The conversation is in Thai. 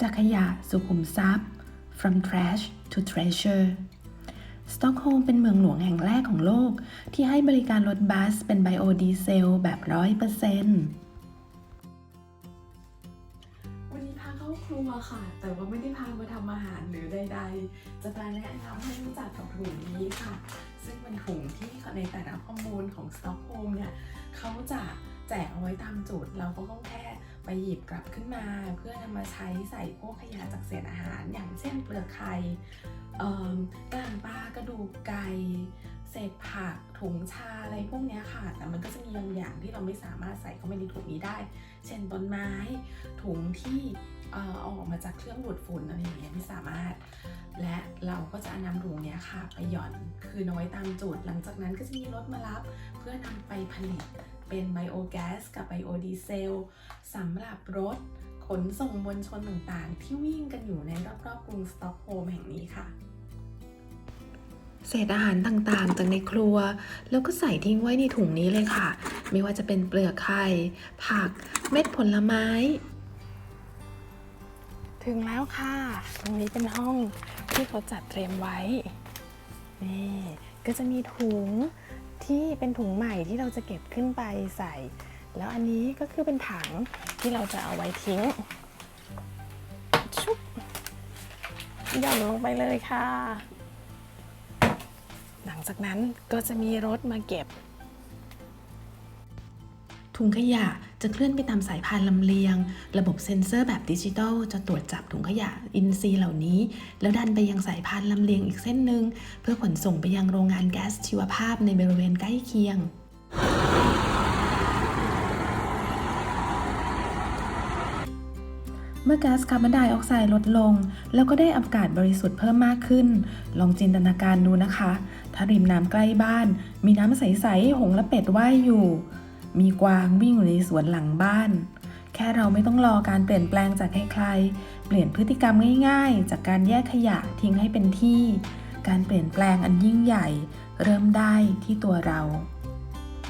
จากขยะสู่ขุมทรัพย์ from trash to treasure สต็อกโฮล์มเป็นเมืองหลวงแห่งแรกของโลก ที่ให้บริการรถบัสเป็นไบโอดีเซลแบบร้อยเปอร์เซ็นต์วันนี้พาเข้าครัวค่ะ แต่ว่าไม่ได้พามาทำอาหารหรือใดๆ จะมาแนะนำให้รู้จักกับถุงนี้ค่ะ ซึ่งเป็นถุงที่ในแต่ละข้อมูลของสต็อกโฮล์มเนี่ยเขาจะแจกเอาไว้ตามจุดเราก็ต้องแค่ ไปหยิบกลับขึ้นมา เพื่อนำมาใช้ใส่พวกขยะจากเศษอาหาร อย่างเช่นเปลือกไข่เอิ่มกลางปลากระดูกไก่เศษผักถุงชาอะไรพวกนี้ค่ะ แต่มันก็จะมีบางอย่างที่เราไม่สามารถใส่เข้าไปในถุงนี้ได้ เช่นต้นไม้ ถุงที่เอ่ออาออกมาจากเครื่องดูดฝุ่นอะไรอย่างเงี้ยไม่สามารถ และเราก็จะนำถุงนี้ค่ะ ไปหย่อน คือน้อยตามจุด หลังจากนั้นก็จะมีรถมารับ เพื่อนำไปผลิต เป็นไบโอแก๊สกับไบโอดีเซลสำหรับรถขนส่งมวลชนต่างๆ ที่วิ่งกันอยู่ในรอบๆกรุงสต็อกโฮล์มแห่งนี้ค่ะ เศษอาหารต่างๆ จากในครัว แล้วก็ใส่ทิ้งไว้ในถุงนี้เลยค่ะ ไม่ว่าจะเป็นเปลือกไข่ ผัก เม็ดผลไม้ ถึงแล้วค่ะ ตรงนี้เป็นห้องที่เขาจัดเตรียมไว้ นี่ ก็จะมีถุง ที่เป็นถุงใหม่ที่เราจะเก็บขึ้นไปใส่ แล้วอันนี้ก็คือเป็นถังที่เราจะเอาไว้ทิ้ง ชุบหย่อนลงไปเลยค่ะ หลังจากนั้นก็จะมีรถมาเก็บ ถุงขยะ จะเคลื่อนไปตามสายพานลำเลียง ระบบเซ็นเซอร์แบบดิจิทัลจะตรวจจับถุงขยะอินทรีย์เหล่านี้ แล้วดันไปยังสายพานลำเลียงอีกเส้นหนึ่งเพื่อขนส่งไปยังโรงงานแก๊สชีวภาพในบริเวณใกล้เคียงเมื่อก๊าซคาร์บอนไดออกไซด์ลดลง แล้วก็ได้อากาศบริสุทธิ์เพิ่มมากขึ้น ลองจินตนาการดูนะคะ ถ้าริมน้ำใกล้บ้าน มีน้ำใส ๆ หงและเป็ดว่ายอยู่ มีกวางวิ่งอยู่ในสวนหลังบ้าน แค่เราไม่ต้องรอการเปลี่ยนแปลงจากใครๆ เปลี่ยนพฤติกรรมง่ายๆ จากการแยกขยะทิ้งให้เป็นที่ การเปลี่ยนแปลงอันยิ่งใหญ่ เริ่มได้ที่ตัวเรา